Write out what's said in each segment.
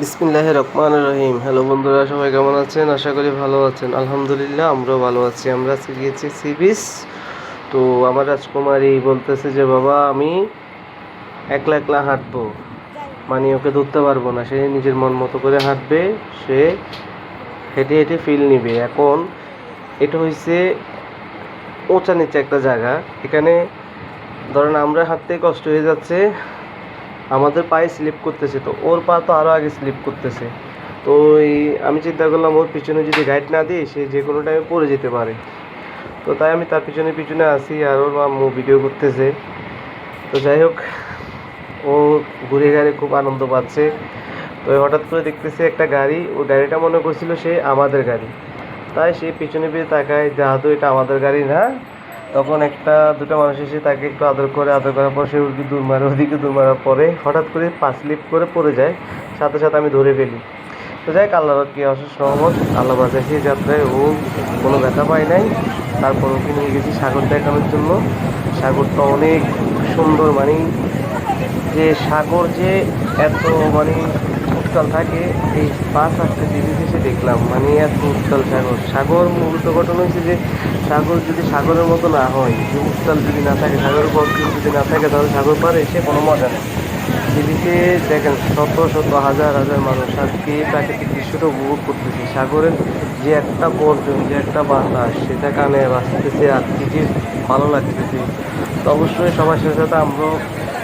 বিসমিল্লাহ রহমান রহিম। হ্যালো বন্ধুরা, সবাই কেমন আছেন? আশা করি ভালো আছেন। আলহামদুলিল্লাহ, আমরাও ভালো আছি। আমরা আজকে গিয়েছি সি বিচ তো আমার রাজকুমারী বলতেছে যে, বাবা, আমি একলা একলা হাঁটবো। মানে ওকে ধরতে পারব না। সে নিজের মন মতো করে হাঁটবে। সে হেঁটে হেঁটে ফিল নিবে। এখন এটা হয়েছে উঁচা নিচে একটা জায়গা। এখানে ধরেন আমরা হাঁটতে কষ্ট হয়ে যাচ্ছে। আমাদের পায়ে স্লিপ করতেছে, তো ওর পা তো আরও আগে স্লিপ করতেছে। তো এই আমি চিন্তা করলাম, ওর পিছনে যদি গাইড না দিই সে যে কোনো টাইমে পড়ে যেতে পারে। তো তাই আমি তার পিছনে পিছনে আসি আর ওর মাম্মু ভিডিও করতেছে। তো যাই হোক, ও ঘুরে ঘাড়ে খুব আনন্দ পাচ্ছে। তো হঠাৎ করে দেখতেছে একটা গাড়ি ওই গাড়িটা মনে করছিল সে আমাদের গাড়ি। তাই সে পিছনে পেয়ে তাকায় যেহেতু এটা আমাদের গাড়ি না? তখন একটা, দুটো মানুষ এসে তাকে একটু আদর করে, আদর করার পর সে ওদিকে দূর মারে ওদিকে দূর মারার পরে হঠাৎ করে পা স্লিপ করে পড়ে যায়। সাথে সাথে আমি ধরে ফেলি। তো যাই আল্লাহর কি অশেষ রহমত। আল্লাহ বাঁচাইছে যাত্রায় ও কোনো ব্যথা পায় নাই। তারপর ওকে নিয়ে গেছি সাগর দেখানোর জন্য। সাগরটা অনেক সুন্দর মানে যে সাগর যে এত মানে উত্তাল থাকে, এই পাঁচ আজকে দিল্লিতে এসে দেখলাম মানে এত উত্তাল সাগর। সাগর মূলত ঘটনা হয়েছে যে, সাগর যদি সাগরের মতো না হয়, যে উত্তাল যদি না থাকে, সাগরের গল্প যদি না থাকে, তাহলে সাগর পারে এসে কোনো মজা নেই। দিল্লিতে দেখেন, শত শত হাজার হাজার মানুষ আজকে প্রাকৃতিক দৃশ্যটা উপভোগ করতেছে। সাগরের যে একটা গর্জন যে একটা বাতাস, সেটা কানে বাঁচতেছে আর কি যে ভালো লাগতেছে। তো অবশ্যই সবার সাথে সাথে আমরাও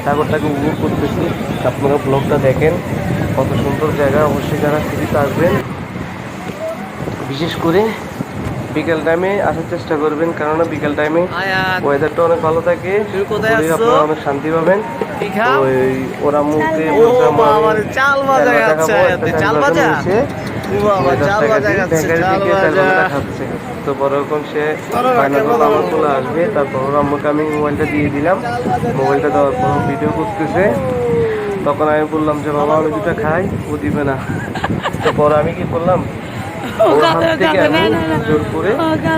সাগরটাকে উপভোগ করতেছি। আপনারা ব্লগটা দেখেন। কত সুন্দর জায়গা অবশ্যই যারা সিটিতে আসবেন বিশেষ করে বিকেল টাইমে আসার চেষ্টা করবেন কেননা বিকেল টাইমে ওয়েদারটা অনেক ভালো থাকে? আপনারা অনেক শান্তি পাবেন। এই ওরা মুখে চাল চাল তো সে আমার। চলে আসবে তারপর আম্মুকে আমি মোবাইলটা দিয়ে দিলাম। মোবাইলটা দেওয়ার পর ভিডিও করতেছে। তখন আমি বললাম যে বাবা আমি দুটো খাই ও দিবে না। তো পরে আমি কি করলাম ওর হাত থেকে আমি জোর করে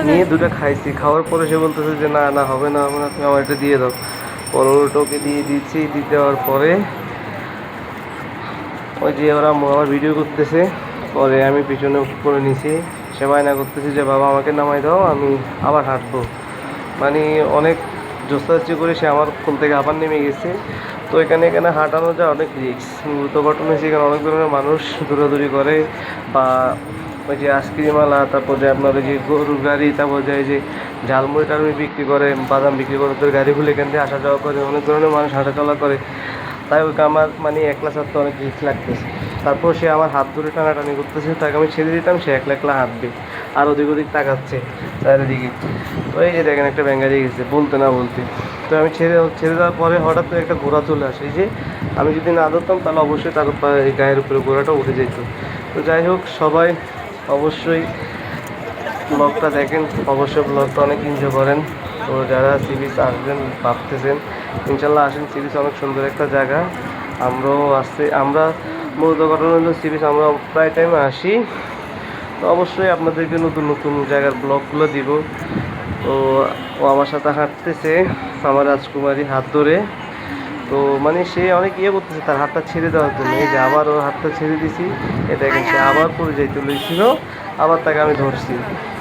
নিয়ে দুটো খাইছি। খাওয়ার পরে সে বলতেছে যে না না হবে না হবে না তুমি আমার এটা দিয়ে দাও। পরে ওটা ওকে দিয়ে দিচ্ছি দিয়ে দেওয়ার পরে ওই যে ওরা আমার ভিডিও করতেছে। পরে আমি পিছনে করে নিছি। সে বায়না করতেছি যে বাবা আমাকে নামাই দাও আমি আবার হাঁটবো। মানে অনেক জোস্তাচ্ছি করে সে আমার কোল থেকে আবার নেমে গেছে। তো এখানে এখানে হাঁটানো যায় অনেক রিক্স মূলত ঘটনা হচ্ছে এখানে অনেক ধরনের মানুষ দৌড়াদৌড়ি করে বা ওই যে আইসক্রিমওয়ালা তারপর যে আপনার ওই যে গরুর গাড়ি, তারপর যে যে ঝালমুড়ি টালমুড়ি বিক্রি করে, বাদাম বিক্রি করে ওদের গাড়িগুলো এখান থেকে আসা যাওয়া করে, অনেক ধরনের মানুষ হাঁটা চলা করে। তাই ওকে আমার মানে একলা ছাড়তে অনেক রিস্ক লাগতেছে। তারপর সে আমার হাত ধরে টানাটানি করতেছে, তাকে আমি ছেড়ে দিতাম, সে একলা একলা হাঁটবে আর ওদিক ওদিক তাকাচ্ছে চারিদিকে। তো এই যে দেখেন একটা ব্যাঙ্গারি গেছে, বলতে না বলতে। তো আমি ছেড়ে ছেড়ে দেওয়ার পরে হঠাৎ একটা ঘোড়া চলে আসে। যে আমি যদি না ধরতাম তাহলে অবশ্যই তার এই গায়ের উপরে ঘোড়াটা উঠে যেত। তো যাই হোক, সবাই অবশ্যই ব্লগটা দেখেন। অবশ্যই ব্লগটা অনেক এনজয় করেন। তো যারা সি আসবেন, ভাবতেছেন, ইনশাল্লাহ আসেন। সি বিচ অনেক সুন্দর একটা জায়গা। আমরাও আসতে আমরা মূলত ঘটনা হলো সি আমরা প্রায় টাইমে আসি। তো অবশ্যই আপনাদেরকে নতুন নতুন জায়গার ব্লগগুলো দিব। তো ও আমার সাথে হাঁটতেছে, আমার রাজকুমারী হাত ধরে। তো মানে সে অনেক ইয়ে করতেছে তার হাতটা ছেড়ে দেওয়ার জন্য। এই যে আবার ওর হাতটা ছেড়ে দিছি এটা সে আবার পড়ে যাইতে লইছিল আবার তাকে আমি ধরছি।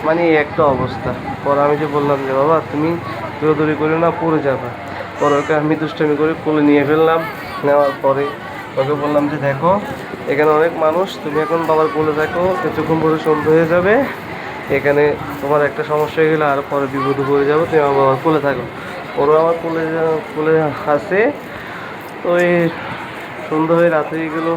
মানে এই একটা অবস্থা। পরে আমি যে বললাম যে, বাবা, তুমি দৌড়াদৌড়ি করে না, পড়ে যাবে। পরে ওকে আমি দুষ্টামি করে কোলে নিয়ে ফেললাম। নেওয়ার পরে ওকে বললাম যে, দেখো, এখানে অনেক মানুষ, তুমি এখন বাবার কোলে থাকো, কিছুক্ষণ পরে সন্ধ্যা হয়ে যাবে। এখানে তোমার একটা সমস্যা হয়ে গেলে আর পরে বিপদ পড়ে যাব, তুমি আমার বাবার কোলে থাকো। ওরা আমার কোলে কোলে আসে তো এই সন্ধ্যা হয়ে রাত হয়ে গেলো।